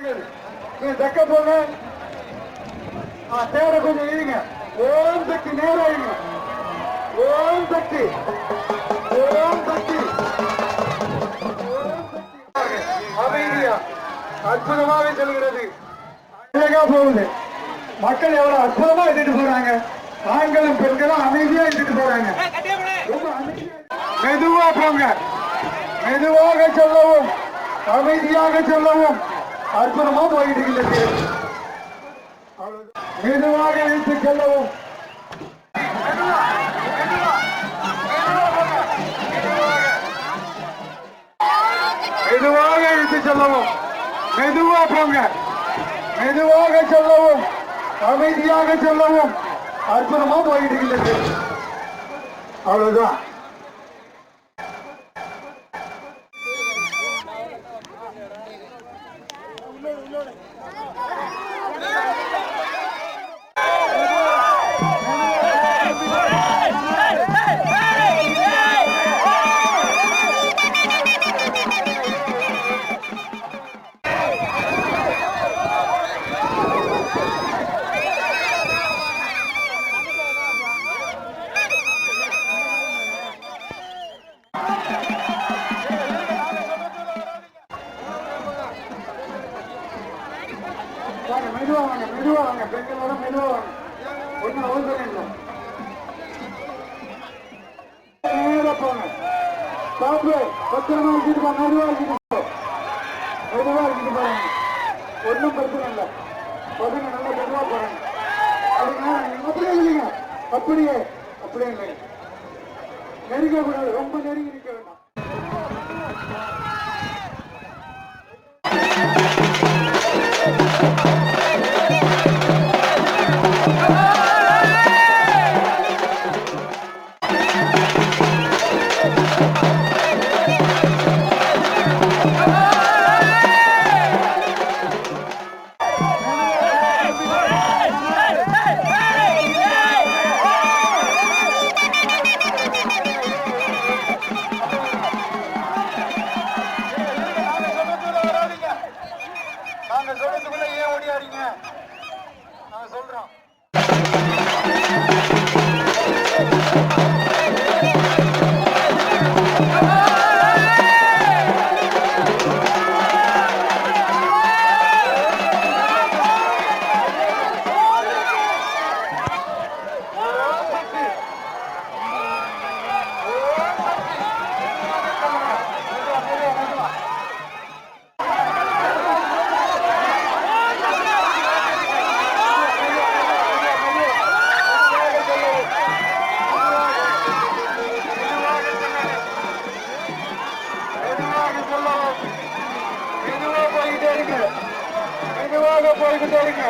தக்க போங்க. ஆ, தேர கொஞ்சம் இருங்க ஓம் சக்தி நேரம் ஓம் சக்தி ஓம் சக்தி. அமைதியா. அற்புதமாக செல்கிறது அழகா போகுது. மக்கள் எவ்வளவு அற்புதமா எடுத்துட்டு போறாங்க. ஆண்களும் பெண்களும் அமைதியா எடுத்துட்டு போறாங்க. மெதுவா போங்க. மெதுவாக செல்லவும். அமைதியாக செல்லவும். அற்புதமா போயிட்டு இருக்கிறது மெதுவாக இழுத்து செல்லவும். மெதுவாக இழுத்து செல்லவும். மெதுவா போங்க. மெதுவாக செல்லவும். அமைதியாக செல்லவும். அற்புதமா போய்கிட்டு இருக்கிறது அவ்வளவுதான். மெதுவா வாங்க மெதுவா வாங்க பெண்களோட மெதுவா வாங்க ஒன்னும் அவசரம் இல்லை. நேரா போங்க. சாப்பிடு பத்திரமா வச்சுட்டு போ மெதுவா வச்சுட்டு போ. மெதுவா வச்சுட்டு போறாங்க ஒன்றும் பிரச்சனை இல்லை. பசங்க நல்லா மெதுவா போறாங்க. அதுக்கு அப்படியே இல்லைங்க அப்படியே அப்படியே இல்லைங்க நெருங்க கூடாது. ரொம்ப நெருங்கி நிற்க வேண்டாம். நாங்க சொல்றதுக்குள்ள ஏன் ஓடியாரீங்க நாங்க சொல்றோம். மெதுவாக போய்கிட்டே இருங்க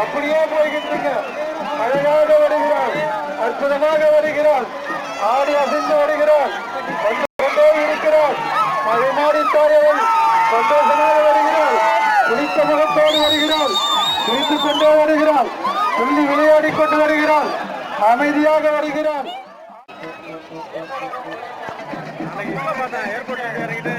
அப்படியே போய்கிட்டு இருங்க. அழகாக வருகிறாள் அற்புதமாக வருகிறாள் ஆடி அசைந்து வருகிறாள் வந்து கொண்டே இருக்கிறாள் மழை மாறி தாயவள் சந்தோஷமாக வருகிறாள் குளித்த முகத்தோடு வருகிறாள் குளித்துக் கொண்டே வருகிறாள் துள்ளி விளையாடிக் கொண்டு வருகிறாள் அமைதியாக வருகிறாள் ஏர்போர்ட்ல இறங்கிட்டு